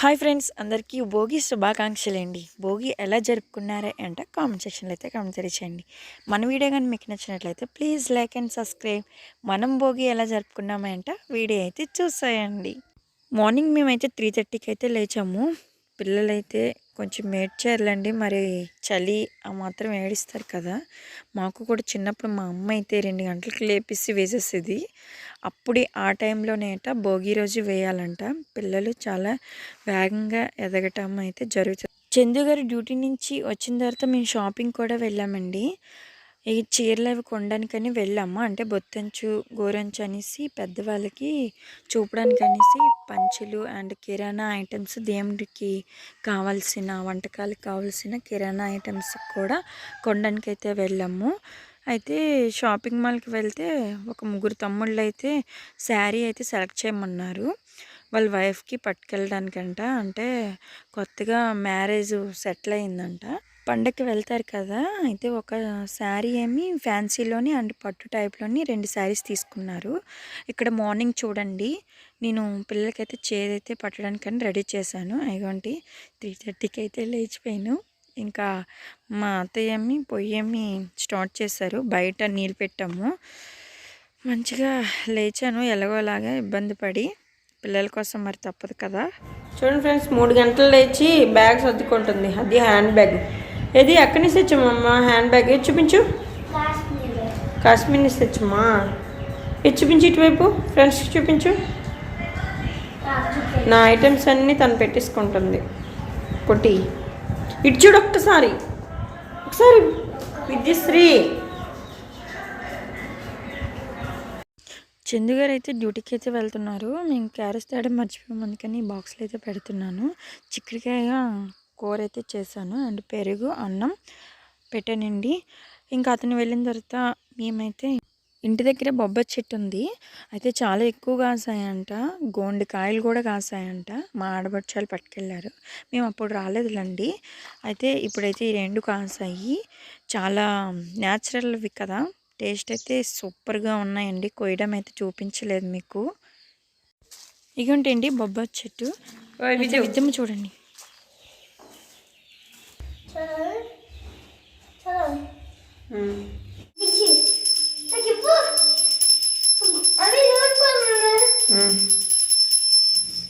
Hi friends అందరికీ భోగి శుభాకాంక్షలండి. భోగి ఎలా జరుపుకున్నారే అంటే కామెంట్ సెక్షన్లో అయితే కామెంట్ తెరిచేయండి మన వీడియో కానీ మీకు నచ్చినట్లయితే ప్లీజ్ లైక్ అండ్ సబ్స్క్రైబ్. మనం భోగి ఎలా జరుపుకున్నామంటే వీడియో అయితే చూసేయండి. మార్నింగ్ మేమైతే త్రీ థర్టీకి అయితే లేచాము. పిల్లలైతే కొంచెం మేడ్చారులండి మరి చలి ఆ మాత్రం ఏడిస్తారు కదా. మాకు కూడా చిన్నప్పుడు మా అమ్మ అయితే రెండు గంటలకు లేపేసి వేసేసేది. అప్పుడే ఆ టైంలోనేట భోగి రోజు వేయాలంట. పిల్లలు చాలా వేగంగా ఎదగటం అయితే జరుగుతుంది. చందు గారు డ్యూటీ నుంచి వచ్చిన తర్వాత మేము షాపింగ్ కూడా వెళ్ళామండి. ఈ చీరలు అవి కొనడానికని వెళ్ళాము? అంటే బొత్తంచు గోరంచు అనేసి పెద్దవాళ్ళకి చూపడానికి అనేసి పంచులు అండ్ కిరాణా ఐటమ్స్ దేవుడికి కావాల్సిన వంటకాలకు కావాల్సిన కిరాణా ఐటమ్స్ కూడా కొనడానికి అయితే వెళ్ళాము. అయితే షాపింగ్ మాల్కి వెళ్తే ఒక ముగ్గురు తమ్ముళ్ళు అయితే శారీ అయితే సెలెక్ట్ చేయమన్నారు. వాళ్ళ వైఫ్కి పట్టుకెళ్ళడానికంట. అంటే కొత్తగా మ్యారేజ్ సెటిల్ అయిందంట. పండగకి వెళ్తారు కదా! అయితే ఒక శారీ ఏమి ఫ్యాన్సీలోని అండ్ పట్టు టైప్లోని రెండు శారీస్ తీసుకున్నారు. ఇక్కడ మార్నింగ్ చూడండి. నేను పిల్లలకైతే చేదైతే పట్టడానికని రెడీ చేశాను. అయ్యంటి త్రీ థర్టీకి అయితే లేచిపోయాను. ఇంకా మా అత్తయ్య ఏమి పొయ్యి స్టార్ట్ చేశారు. బయట నీళ్ళు పెట్టాము. మంచిగా లేచాను. ఎలాగోలాగా ఇబ్బంది పడి పిల్లల కోసం మరి తప్పదు కదా! చూడండి ఫ్రెండ్స్ మూడు గంటలు లేచి బ్యాగ్ సర్దుకుంటుంది. అది హ్యాండ్ బ్యాగ్. ఏది? ఎక్కడి నుంచి తెచ్చామమ్మా హ్యాండ్ బ్యాగ్ ఇది చూపించు? కాశ్మీర్ నుంచి తెచ్చమ్మా ఇది చూపించు ఇటువైపు? ఫ్రెండ్స్కి చూపించు. నా ఐటమ్స్ అన్నీ తను పెట్టేసుకుంటుంది. పొట్టి. ఇటు చూడు ఒక్కసారి. ఒకసారి విద్యశ్రీ. చందు గారు అయితే డ్యూటీకి అయితే వెళ్తున్నారు. మేము క్యారెట్స్ తేడం మర్చిపోయాం. అందుకని బాక్స్లో అయితే పెడుతున్నాను. చిక్కడికాయ? కూర అయితే చేశాను. అండ్ పెరుగు అన్నం పెట్టానండి. ఇంకా అతను వెళ్ళిన తర్వాత మేమైతే ఇంటి దగ్గర బొబ్బరి చెట్టు ఉంది. అయితే చాలా ఎక్కువ కాసాయంట. గోండి కాయలు కూడా కాసాయంట. మా ఆడబడ్చాలు పట్టుకెళ్ళారు మేము అప్పుడు రాలేదులండి. అయితే ఇప్పుడైతే ఈ రెండు కాసాయి. చాలా న్యాచురల్వి కదా. టేస్ట్ అయితే సూపర్గా ఉన్నాయండి. కొయ్యడం అయితే చూపించలేదు మీకు. ఇగంటండి బొబ్బరి చెట్టు. విద్యమ్మ చూడండి.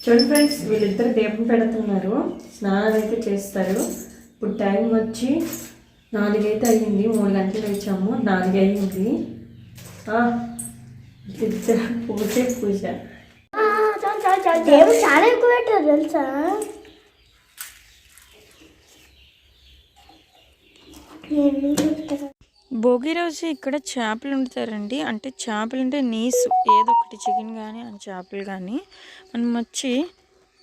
చూడండి ఫ్రెండ్స్ వీళ్ళిద్దరు దీపం పెడుతున్నారు. స్నానం అయితే చేస్తారు. ఇప్పుడు టైం వచ్చి నాలుగైతే అయ్యింది. మూడు గంటలు లేచాము. నాలుగు అయ్యింది పూజే పూజ. దేవుడు చాలా ఎక్కువ పెట్టారు తెలుసా? భోగి రోజు ఇక్కడ చేపలు వండుతారండి. అంటే చేపలు అంటే నీసు. ఏదో ఒకటి చికెన్ కానీ అండ్ చేపలు కానీ మనం వచ్చి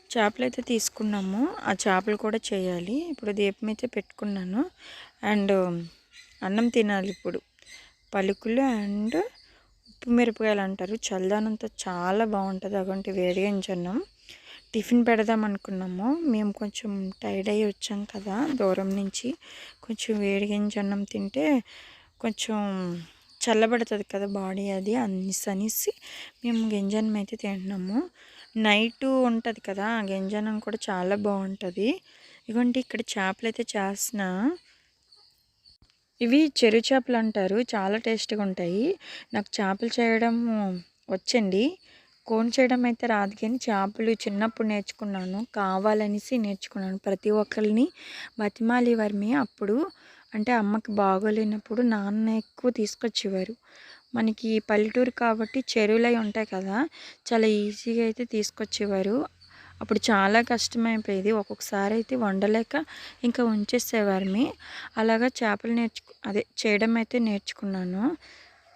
చేపలు అయితే తీసుకున్నాము. ఆ చేపలు కూడా చేయాలి. ఇప్పుడు దీపం అయితే పెట్టుకున్నాను. అండ్ అన్నం తినాలి ఇప్పుడు. పలుకులు అండ్ ఉప్పు మిరపకాయలు అంటారు. చల్లదనంతో చాలా బాగుంటుంది. అటువంటి వేడిగించన్నం టిఫిన్ పెడదాం అనుకున్నాము. మేము కొంచెం టైర్డ్ అయ్యి వచ్చాం కదా దూరం నుంచి. కొంచెం వేడిగించి అన్నం తింటే కొంచెం చల్లబడుతుంది కదా బాడీ అది అనేసి అనేసి మేము గింజనం అయితే తింటున్నాము. నైట్ ఉంటుంది కదా ఆ గింజనం కూడా చాలా బాగుంటుంది. ఇగోండి ఇక్కడ చేపలు అయితే చేస్తున్నా. ఇవి చెరు చేపలు అంటారు చాలా టేస్ట్గా ఉంటాయి. నాకు చేపలు చేయడం వచ్చండి. కోన్ చేయడం అయితే రాదు కానీ చేపలు చిన్నప్పుడు నేర్చుకున్నాను. కావాలనేసి నేర్చుకున్నాను. ప్రతి ఒక్కరిని బతిమాలి వారిని అప్పుడు అంటే అమ్మకి బాగోలేనప్పుడు నాన్న ఎక్కువ తీసుకొచ్చేవారు. మనకి పల్లెటూరు కాబట్టి చెరువులు అవి ఉంటాయి కదా చాలా ఈజీగా అయితే తీసుకొచ్చేవారు. అప్పుడు చాలా కష్టమైపోయేది. ఒక్కొక్కసారి అయితే వండలేక ఇంకా ఉంచేసేవారిని అలాగా చేపలు నేర్చుకు అదే చేయడం అయితే నేర్చుకున్నాను.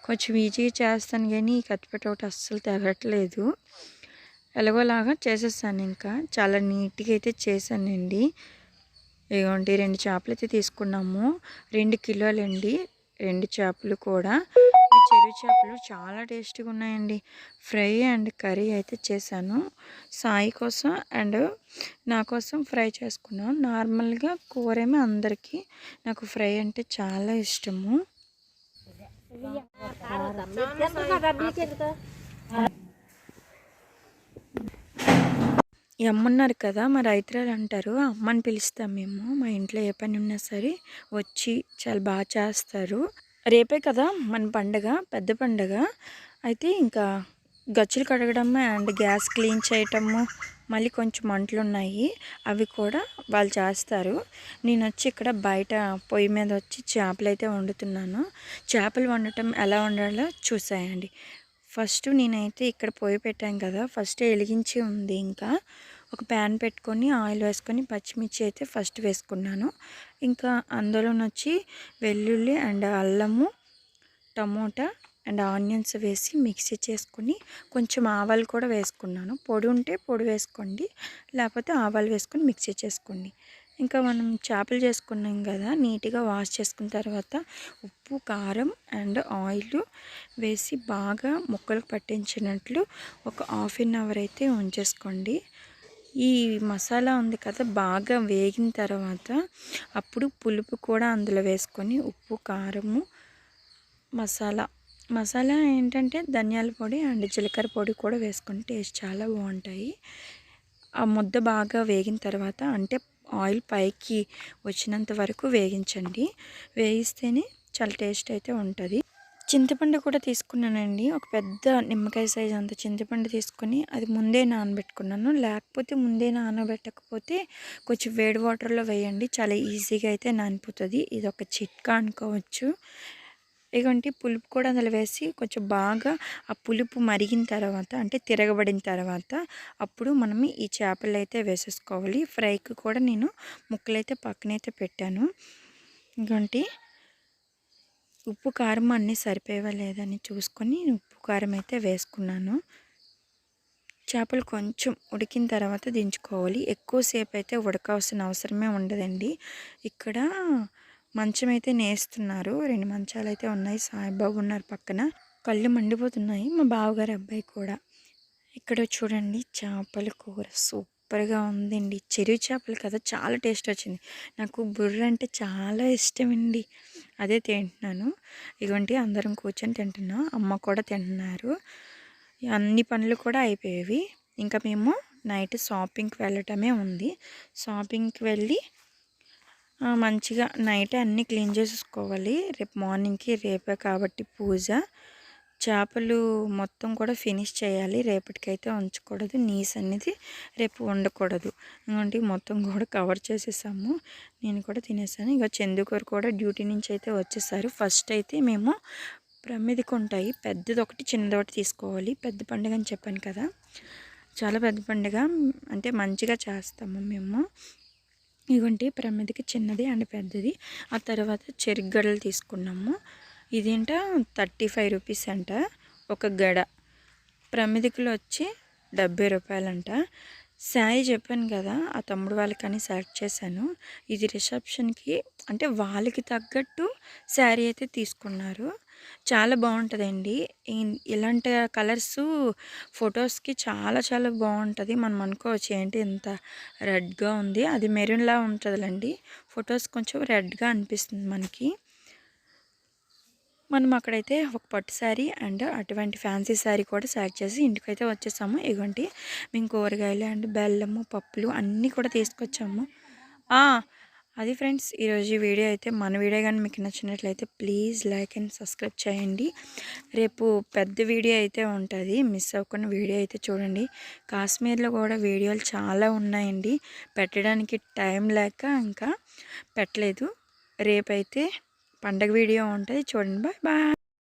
కొంచెం ఈజీగా చేస్తాను కానీ ఈ కత్తిపెట్ట ఒకటి అస్సలు తెగట్లేదు. ఎలాగోలాగా చేసేసాను ఇంకా. చాలా నీట్గా అయితే చేశానండి. ఇదిగోండి రెండు చేపలు అయితే తీసుకున్నాము. రెండు కిలోలండి రెండు చేపలు కూడా. ఈ చెరువు చేపలు చాలా టేస్టీగా ఉన్నాయండి. ఫ్రై అండ్ కర్రీ అయితే చేశాను. సాయి కోసం అండ్ నా కోసం ఫ్రై చేసుకున్నాను. నార్మల్గా కూర ఏమో అందరికీ నాకు ఫ్రై అంటే చాలా ఇష్టము. అమ్మున్నారు కదా మా రైతురాలు అంటారు అమ్మని పిలుస్తాం మేము మా ఇంట్లో ఏ పని ఉన్నా సరే వచ్చి చాలా బాగా చేస్తారు. రేపే కదా మన పండగ పెద్ద పండగ. అయితే ఇంకా గచ్చులు కడగడం అండ్ గ్యాస్ క్లీన్ చేయటము మళ్ళీ కొంచెం మంటలు ఉన్నాయి అవి కూడా వాళ్ళు చేస్తారు. నేను వచ్చి ఇక్కడ బయట పొయ్యి మీద వచ్చి చేపలు అయితే వండుతున్నాను. చేపలు వండటం ఎలా వండాలో చూసాయండి. ఫస్ట్ నేనైతే ఇక్కడ పొయ్యి పెట్టాను కదా ఫస్ట్ వెలిగించి ఉంది ఇంకా. ఒక ప్యాన్ పెట్టుకొని ఆయిల్ వేసుకొని పచ్చిమిర్చి అయితే ఫస్ట్ వేసుకున్నాను. ఇంకా అందులోనొచ్చి వెల్లుల్లి అండ్ అల్లము టమోటా అండ్ ఆనియన్స్ వేసి మిక్సీ చేసుకుని కొంచెం ఆవాలు కూడా వేసుకున్నాను. పొడి ఉంటే పొడి వేసుకోండి లేకపోతే ఆవాలు వేసుకొని మిక్సీ చేసుకోండి. ఇంకా మనం చేపలు చేసుకున్నాం కదా నీట్గా వాష్ చేసుకున్న తర్వాత ఉప్పు కారం అండ్ ఆయిల్ వేసి బాగా ముక్కలు పట్టించినట్లు ఒక హాఫ్ అన్ అవర్ అయితే ఉంచేసుకోండి. ఈ మసాలా ఉంది కదా బాగా వేగిన తర్వాత అప్పుడు పులుపు కూడా అందులో వేసుకొని ఉప్పు కారము మసాలా మసాలా ఏంటంటే ధనియాల పొడి అండ్ జీలకర్ర పొడి కూడా వేసుకుని టేస్ట్ చాలా బాగుంటాయి. ఆ ముద్ద బాగా వేగిన తర్వాత అంటే ఆయిల్ పైకి వచ్చినంత వరకు వేగించండి. వేయిస్తేనే చాలా టేస్ట్ అయితే ఉంటుంది. చింతపండు కూడా తీసుకున్నానండి. ఒక పెద్ద నిమ్మకాయ సైజ్ అంత చింతపండు తీసుకొని అది ముందే నానబెట్టుకున్నాను. లేకపోతే ముందే నానబెట్టకపోతే కొంచెం వేడి వాటర్లో వేయండి. చాలా ఈజీగా అయితే నానిపోతుంది. ఇది ఒక చిట్కా అనుకోవచ్చు. ఇగోంటి పులుపు కూడా అందులో వేసి కొంచెం బాగా ఆ పులుపు మరిగిన తర్వాత అంటే తిరగబడిన తర్వాత అప్పుడు మనం ఈ చేపలు అయితే వేసేసుకోవాలి. ఫ్రైకి కూడా నేను ముక్కలైతే పక్కనైతే పెట్టాను. ఇంకోటి ఉప్పు కారం అన్నీ సరిపోయేవా లేదని చూసుకొని ఉప్పు కారం అయితే వేసుకున్నాను. చేపలు కొంచెం ఉడికిన తర్వాత దించుకోవాలి. ఎక్కువసేపు అయితే ఉడకాల్సిన అవసరమే ఉండదండి. ఇక్కడ మంచం అయితే నేస్తున్నారు. రెండు మంచాలు అయితే ఉన్నాయి. సాయిబాబు ఉన్నారు పక్కన. కళ్ళు మండిపోతున్నాయి. మా బావగారి అబ్బాయి కూడా. ఇక్కడ చూడండి చేపల కూర సూపర్గా ఉందండి. చెరువు చేపలు కదా చాలా టేస్ట్ వచ్చింది. నాకు బుర్ర అంటే చాలా ఇష్టం అండి అదే తింటున్నాను. ఇటువంటి అందరం కూర్చొని తింటున్నాం. అమ్మ కూడా తింటున్నారు. అన్ని పనులు కూడా అయిపోయేవి. ఇంకా మేము నైట్ షాపింగ్కి వెళ్ళటమే ఉంది. షాపింగ్కి వెళ్ళి మంచిగా నైట్ అన్నీ క్లీన్ చేసేసుకోవాలి. రేపు మార్నింగ్కి రేపే కాబట్టి పూజ. చేపలు మొత్తం కూడా ఫినిష్ చేయాలి. రేపటికైతే ఉంచకూడదు. నీస్ అనేది రేపు ఉండకూడదు. ఎందుకంటే మొత్తం కూడా కవర్ చేసేసాము. నేను కూడా తినేసాను. ఇక చందుకూరు కూడా డ్యూటీ నుంచి అయితే వచ్చేసారు. ఫస్ట్ అయితే మేము ప్రమిదికి ఉంటాయి. పెద్దది ఒకటి చిన్నది ఒకటి తీసుకోవాలి. పెద్ద పండుగ అని చెప్పాను కదా. చాలా పెద్ద పండుగ. అంటే మంచిగా చేస్తాము మేము. ఇదిగోండి ప్రమిదికి చిన్నది అండ్ పెద్దది. ఆ తర్వాత చెరుగడలు తీసుకున్నాము. ఇదేంట? థర్టీ ఫైవ్ రూపీస్ అంట ఒక గడ. ప్రమిదికులు వచ్చి డెబ్బై రూపాయలంట. శారీ చెప్పాను కదా ఆ తమ్ముడు వాళ్ళకని సెలెక్ట్ చేశాను. ఇది రిసెప్షన్కి అంటే వాళ్ళకి తగ్గట్టు శారీ అయితే తీసుకున్నారు. చాలా బాగుంటుందండి ఇలాంటి కలర్స్ ఫొటోస్కి చాలా చాలా బాగుంటుంది మనం అనుకోవచ్చు ఏంటి ఇంత రెడ్గా ఉంది. అది మెరూన్లా ఉంటుందిలేండి. ఫొటోస్ కొంచెం రెడ్గా అనిపిస్తుంది మనకి. మనం అక్కడైతే ఒక పట్టు శారీ అండ్ అటువంటి ఫ్యాన్సీ శారీ కూడా సెలెక్ట్ చేసి ఇంటికైతే వచ్చేసాము. ఇగోండి మేము కూరగాయలు అండ్ బెల్లము పప్పులు అన్నీ కూడా తీసుకొచ్చాము. అది ఫ్రెండ్స్ ఈరోజు వీడియో అయితే మన వీడియో కానీ మీకు నచ్చినట్లయితే ప్లీజ్ లైక్ అండ్ సబ్స్క్రైబ్ చేయండి. రేపు పెద్ద వీడియో అయితే ఉంటుంది. మిస్ అవ్వకుండా వీడియో అయితే చూడండి. కాశ్మీర్లో కూడా వీడియోలు చాలా ఉన్నాయండి. పెట్టడానికి టైం లేక ఇంకా పెట్టలేదు. రేపైతే పండగ వీడియో ఉంటుంది. చూడండి. Bye bye.